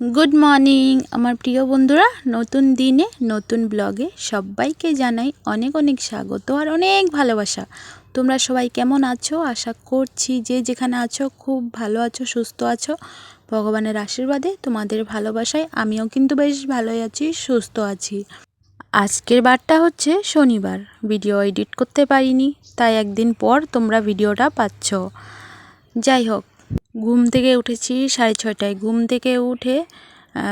Good morning আমার প্রিয় বন্ধুরা। নতুন দিনে, নতুন ব্লগে সবাইকে জানাই অনেক অনেক স্বাগত আর অনেক ভালোবাসা। তোমরা সবাই কেমন আছো? আশা করছি যে যেখানে আছো, খুব ভালো আছো, সুস্থ আছো। ভগবানের আশীর্বাদে তোমাদের ভালোবাসায় আমিও কিন্তু বেশ ভালোই আছি, সুস্থ আছি। আজকের বারটা হচ্ছে শনিবার। ভিডিও এডিট করতে পারিনি, তাই একদিন পর তোমরা ভিডিওটা পাচ্ছ। যাই হোক ঘুম থেকে উঠেছি সাড়ে ছটায় ঘুম থেকে উঠে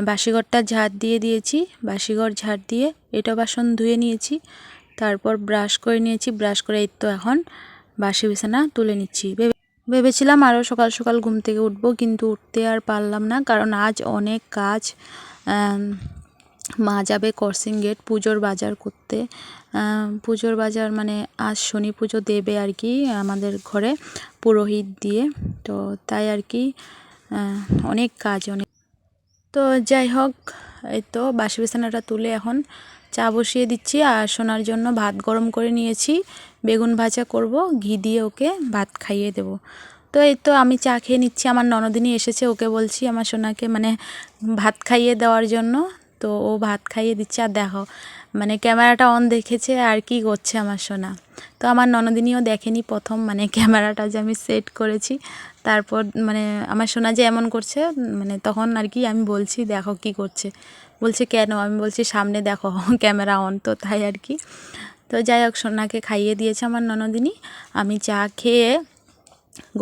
বাসিঘরটা ঝাড় দিয়ে দিয়েছি, বাসিঘর ঝাড় দিয়ে এটা বাসন ধুয়ে নিয়েছি, তারপর ব্রাশ করে নিয়েছি, ব্রাশ করে এই তো এখন বাসি বিছানা তুলে নিচ্ছি। ভেবে- ভেবেছিলাম আরও সকাল সকাল ঘুম থেকে উঠবো, কিন্তু উঠতে আর পারলাম না, কারণ আজ অনেক কাজ মা যাবে করসিং গেট পুজোর বাজার করতে। পুজোর বাজার মানে আজ শনি পুজো দেবে আর কি আমাদের ঘরে পুরোহিত দিয়ে। তো তাই আর কি অনেক কাজ, অনেক তো যাই হোক, এই তো বাসি বিছানাটা তুলে এখন চা বসিয়ে দিচ্ছি আর সোনার জন্য ভাত গরম করে নিয়েছি। বেগুন ভাজা করব, ঘি দিয়ে ওকে ভাত খাইয়ে দেব। তো এই তো আমি চা খেয়ে নিচ্ছি, আমার ননদিনী এসেছে, ওকে বলছি আমার সোনাকে মানে ভাত খাইয়ে দেওয়ার জন্য। তো ও ভাত খাইয়ে দিচ্ছে আর দেখো মানে ক্যামেরাটা অন দেখেছে আর কি করছে আমার সোনা। তো আমার ননদিনীও দেখেনি প্রথম মানে ক্যামেরাটা যে আমি সেট করেছি। তারপর মানে আমার সোনা যে এমন করছে মানে তখন আর কি আমি বলছি, দেখো কি করছে। বলছে, কেন? আমি বলছি, সামনে দেখো ক্যামেরা অন তো তাই আর কি। তো যাই হোক, সোনাকে খাইয়ে দিয়েছে আমার ননদিনী। আমি চা খেয়ে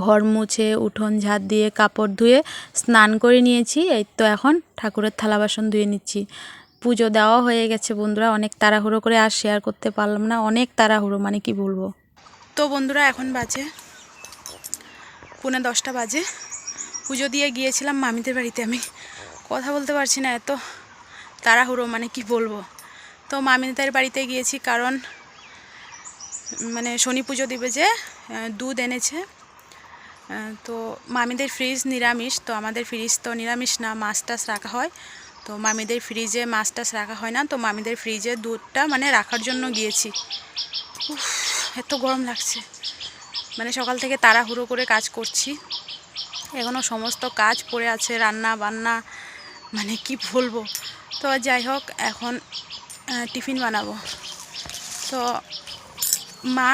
ঘর মুছে, উঠোন ঝাড় দিয়ে, কাপড় ধুয়ে স্নান করে নিয়েছি। এই তো এখন ঠাকুরের থালা বাসন ধুয়ে নিচ্ছি। পুজো দেওয়া হয়ে গেছে বন্ধুরা, অনেক তাড়াহুড়ো করে আর শেয়ার করতে পারলাম না, অনেক তাড়াহুড়ো মানে কি বলব? তো বন্ধুরা, এখন বাজে পুনে দশটা বাজে। পুজো দিয়ে গিয়েছিলাম মামিদের বাড়িতে, আমি কথা বলতে পারছি না, এত তাড়াহুড়ো মানে কি বলব? তো মামিদের বাড়িতে গিয়েছি কারণ মানে শনি পুজো দিবে যে দুধ এনেছে। তো মামিদের ফ্রিজ নিরামিষ তো আমাদের ফ্রিজ তো নিরামিষ না মাছ টাছ রাখা হয়। তো মামিদের ফ্রিজে মাছ টাছ রাখা হয় না তো মামিদের ফ্রিজে দুধটা মানে রাখার জন্য গিয়েছি। উফ, এত গরম লাগছে। মানে সকাল থেকে তাড়াহুড়ো করে কাজ করছি। এখনও সমস্ত কাজ পড়ে আছে রান্না বান্না মানে কি বলব। তো যাই হোক এখন টিফিন বানাবো। তো মা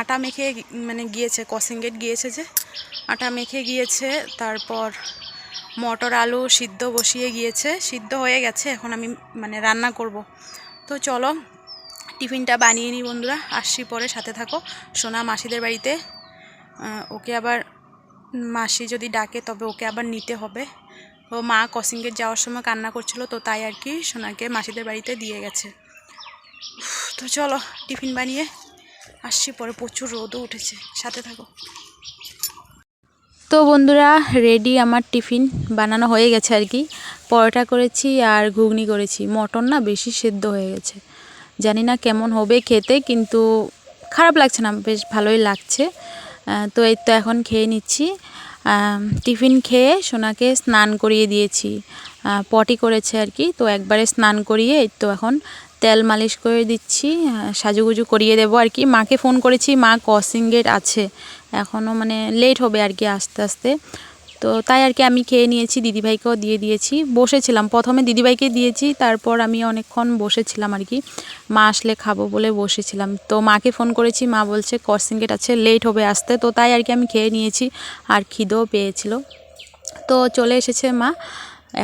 আটা মেখে মানে গিয়েছে কসিং গেট গিয়েছে যে। আটা মেখে গিয়েছে, তারপর মটর আলু সিদ্ধ বসিয়ে গিয়েছে। সিদ্ধ হয়ে গেছে, এখন আমি মানে রান্না করব। তো চলো, টিফিনটা বানিয়ে নিই বন্ধুরা, আসছি পরে, সাথে থাকো। সোনা মাসিদের বাড়িতে ওকে আবার মাসি যদি ডাকে, তবে ওকে আবার নিতে হবে। তো মা ক্রসিং যাওয়ার সময় কান্না করছিল, তো তাই আর কি সোনাকে মাসিদের বাড়িতে দিয়ে গেছে। তো চলো, টিফিন বানিয়ে আসছি পরে, প্রচুর রোদও উঠেছে। সাথে থাকো। তো বন্ধুরা রেডি আমার টিফিন বানানো হয়ে গেছে আর কি। পরোটা করেছি আর ঘুগনি করেছি। মটন না বেশি সেদ্ধ হয়ে গেছে। জানি না কেমন হবে খেতে, কিন্তু খারাপ লাগছে না, বেশ ভালোই লাগছে। তো এই তো এখন খেয়ে নিচ্ছি। টিফিন খেয়ে সোনাকে স্নান করিয়ে দিয়েছি। পটি করেছে আর কি, তো একবারে স্নান করিয়ে এই তো এখন তেল মালিশ করে দিচ্ছি সাজুগুজু করিয়ে দেবো আর কি। মাকে ফোন করেছি, মা ক্রসিং গেট আছে। এখনও মানে লেট হবে আর কি আস্তে আস্তে। তো তাই আর কি আমি খেয়ে নিয়েছি, দিদিভাইকেও দিয়ে দিয়েছি। বসেছিলাম, প্রথমে দিদিভাইকে দিয়েছি, তারপর আমি অনেকক্ষণ বসেছিলাম আর কি। মা আসলে খাব বলে বসেছিলাম। তো মাকে ফোন করেছি, মা বলছে ক্রসিং গেট আছে লেট হবে আসতে। তো তাই আর কি আমি খেয়ে নিয়েছি, আর খিদেও পেয়েছিল। তো চলে এসেছে মা।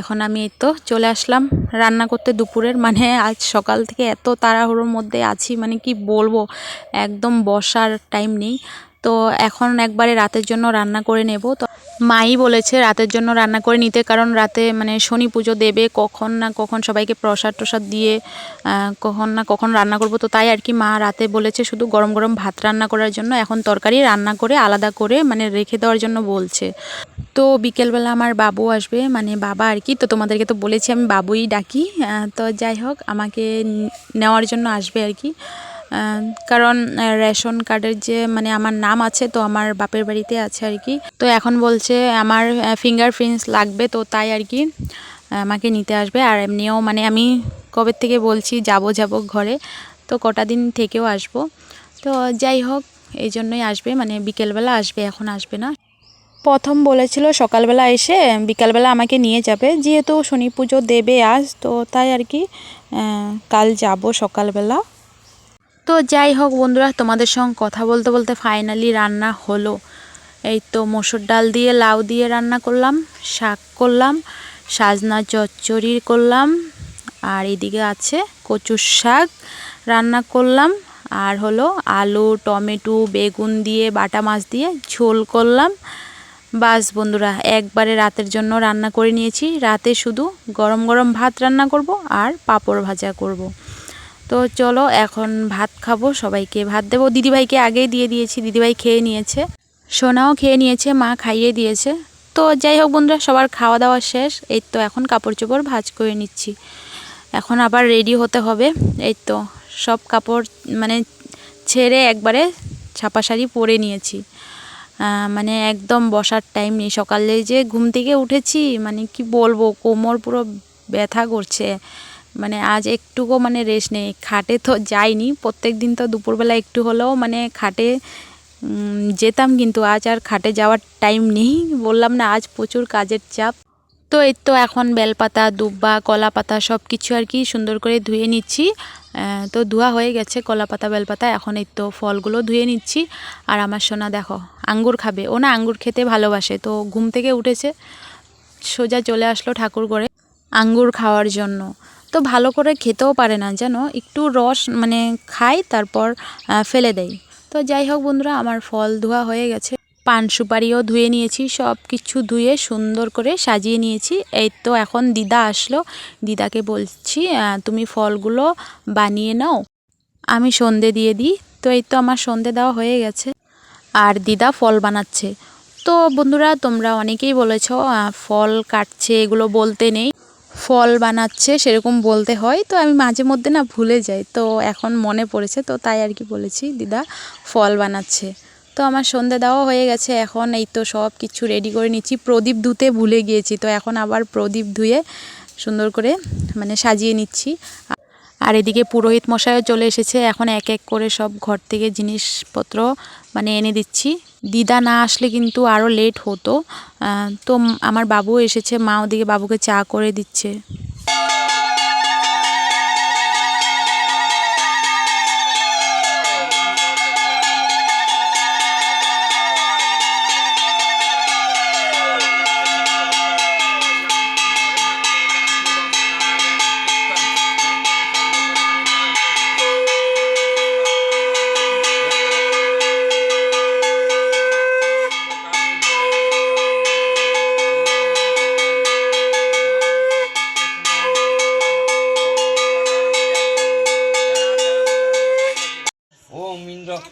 এখন আমি এই তো চলে আসলাম রান্না করতে দুপুরের। মানে আজ সকাল থেকে এত তাড়াহুড়োর মধ্যে আছি মানে কি বলব, একদম বসার টাইম নেই। তো এখন একবারে রাতের জন্য রান্না করে নেব। তো মাই বলেছে রাতের জন্য রান্না করে নিতে, কারণ রাতে মানে শনি পুজো দেবে, কখন না কখন সবাইকে প্রসাদ টসাদ দিয়ে কখন না কখন রান্না করব। তো তাই আর কি মা রাতে বলেছে শুধু গরম গরম ভাত রান্না করার জন্য, এখন তরকারি রান্না করে আলাদা করে মানে রেখে দেওয়ার জন্য বলছে। তো বিকেলবেলা আমার বাবু আসবে মানে বাবা আর কি, তো তোমাদেরকে তো বলেছি আমি বাবুই ডাকি। তো যাই হোক, আমাকে নেওয়ার জন্য আসবে আর কি। কারণ রেশন কার্ডের যে মানে আমার নাম আছে, তো আমার বাপের বাড়িতে আছে আর কি। তো এখন বলছে, আমার ফিঙ্গারপ্রিন্টস লাগবে, তো তাই আর কি আমাকে নিতে আসবে। আর এমনিও মানে আমি কবে থেকে বলছি, যাব যাব ঘরে। তো কটা দিন থেকেও আসব। তো যাই হোক, এই জন্যই আসবে মানে বিকেলবেলা আসবে, এখন আসবে না। প্রথম বলেছিল সকালবেলা এসে, বিকালবেলা আমাকে নিয়ে যাবে। যেহেতু শনি পুজো দেবে আজ, তো তাই আর কি কাল যাব সকালবেলা। তো যাই হোক বন্ধুরা, তোমাদের সঙ্গে কথা বলতে বলতে ফাইনালি রান্না হলো। এই তো মসুর ডাল দিয়ে লাউ দিয়ে রান্না করলাম, শাক করলাম, সাজনা চচ্চড়ি করলাম, আর এদিকে আছে কচুর শাক রান্না করলাম, আর হলো আলু, টমেটো, বেগুন দিয়ে, বাটা মাছ দিয়ে ঝোল করলাম। বাস বন্ধুরা, একবারে রাতের জন্য রান্না করে নিয়েছি। রাতে শুধু গরম গরম ভাত রান্না করব আর পাঁপড় ভাজা করব। তো চলো, এখন ভাত খাব, সবাইকে ভাত দেবো। দিদিভাইকে আগেই দিয়ে দিয়েছি, দিদিভাই খেয়ে নিয়েছে। সোনাও খেয়ে নিয়েছে, মা খাইয়ে দিয়েছে। তো যাই হোক বন্ধুরা, সবার খাওয়া দাওয়া শেষ। এই তো এখন কাপড় চোপড় ভাজ করে নিচ্ছি। এখন আবার রেডি হতে হবে। এই তো সব কাপড় মানে ছেড়ে একবারে ছাপা শাড়ি পরে নিয়েছি। মানে একদম বসার টাইম নেই। সকালে যে ঘুম থেকে উঠেছি মানে কি বলব, কোমর পুরো ব্যথা করছে। মানে আজ একটুকু মানে রেস্ট নেই। খাটে তো যাইনি প্রত্যেক দিন তো দুপুরবেলা একটু হলেও মানে খাটে যেতাম কিন্তু আজ আর খাটে যাওয়ার টাইম নেই। বললাম না, আজ প্রচুর কাজের চাপ। তো এই তো এখন বেলপাতা, দুব্বা কলা পাতা সব কিছু আর কি সুন্দর করে ধুয়ে নিচ্ছি। তো ধোয়া হয়ে গেছে কলা পাতা বেলপাতা, এখন এই তো ফলগুলো ধুয়ে নিচ্ছি। আর আমার সোনা দেখো, আঙ্গুর খাবে। ও না আঙ্গুর খেতে ভালোবাসে, তো ঘুম থেকে উঠেছে, সোজা চলে আসলো ঠাকুর করে আঙ্গুর খাওয়ার জন্য। তো ভালো করে খেতেও পারে না যেন একটু রস মানে খায় তারপর ফেলে দেয় তো যাই হোক বন্ধুরা, আমার ফল ধোয়া হয়ে গেছে। পান সুপারিও ধুয়ে নিয়েছি সব কিছু ধুয়ে সুন্দর করে সাজিয়ে নিয়েছি। এই তো এখন দিদা আসলো। দিদাকে বলছি তুমি ফলগুলো বানিয়ে নাও। আমি সন্ধে দিয়ে দিই। তো এই তো আমার সন্ধে দেওয়া হয়ে গেছে। আর দিদা ফল বানাচ্ছে। তো বন্ধুরা, তোমরা অনেকেই বলেছ ফল কাটছে, এগুলো বলতে নেই। ফল বানাচ্ছে, সেরকম বলতে হয়। তো আমি মাঝে মধ্যে না ভুলে যাই। তো এখন মনে পড়েছে, তো তাই আর কি বলেছি, দিদা ফল বানাচ্ছে। তো আমার সন্ধে দেওয়া হয়ে গেছে, এখন এই তো সব কিছু রেডি করে নিচ্ছি। প্রদীপ ধুতে ভুলে গিয়েছি, তো এখন আবার প্রদীপ ধুয়ে সুন্দর করে মানে সাজিয়ে নিচ্ছি। আর এদিকে পুরোহিত মশাইও চলে এসেছে। এখন এক এক করে সব ঘর থেকে জিনিসপত্র মানে এনে দিচ্ছি। দিদা না আসলে কিন্তু আরও লেট হতো। তো আমার বাবু এসেছে, মা ওদিকে বাবুকে চা করে দিচ্ছে।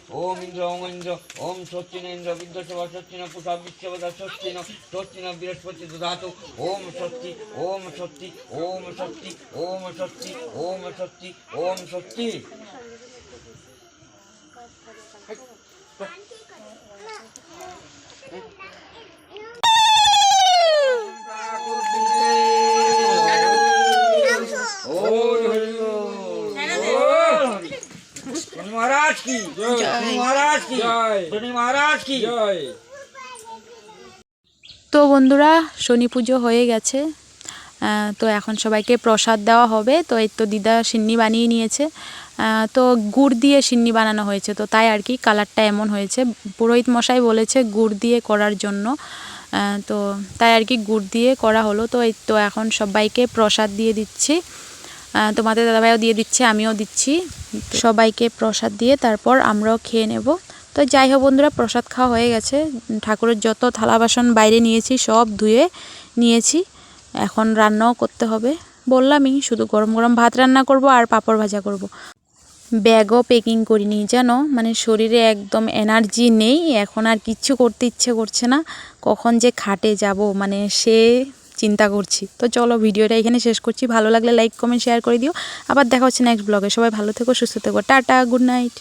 ওম ইন্দ্র ওম ইন্দ্র ওম ইন্দ্র ওম স্বস্তিন ইন্দ্র বিদ্যসভা স্বস্তিন পুষা বিশ্ববদা স্বস্তিন স্বস্তিন বৃহস্পতি দদাতু ওম স্বস্তি ওম স্বস্তি ওম স্বস্তি ওম স্বস্তি ওম স্বস্তি ওম স্বস্তি शनि महाराज की তো বন্ধুরা শনি পুজো হয়ে গেছে। তো এখন সবাইকে প্রসাদ দেওয়া হবে। তো এই তো দিদা সিন্নি বানিয়ে নিয়েছে। তো গুড় দিয়ে সিন্নি বানানো হয়েছে। তো তাই আর কি কালারটা এমন হয়েছে। পুরোহিত মশাই বলেছে গুড় দিয়ে করার জন্য। তো তাই আর কি গুড় দিয়ে করা হলো। তো এই তো এখন সবাইকে প্রসাদ দিয়ে দিচ্ছি। তোমাদের দাদাভাইও দিয়ে দিচ্ছে আমিও দিচ্ছি। সবাইকে প্রসাদ দিয়ে তারপর আমরাও খেয়ে নেব। তো যাই হোক বন্ধুরা, প্রসাদ খাওয়া হয়ে গেছে। ঠাকুরের যত থালা বাসন বাইরে নিয়েছি, সব ধুয়ে নিয়েছি। এখন রান্নাও করতে হবে। বললামই, শুধু গরম গরম ভাত রান্না করব আর পাঁপড় ভাজা করব। ব্যাগও প্যাকিং করিনি যেন মানে শরীরে একদম এনার্জি নেই। এখন আর কিচ্ছু করতে ইচ্ছে করছে না। কখন যে খাটে যাব মানে সে চিন্তা করছি। তো চলো, ভিডিওটা এখানে শেষ করছি। ভালো লাগলে লাইক কমেন্ট শেয়ার করে দিও। আবার দেখা হচ্ছে নেক্সট ব্লগে সবাই ভালো থেকো, সুস্থ থেকো। Tata good night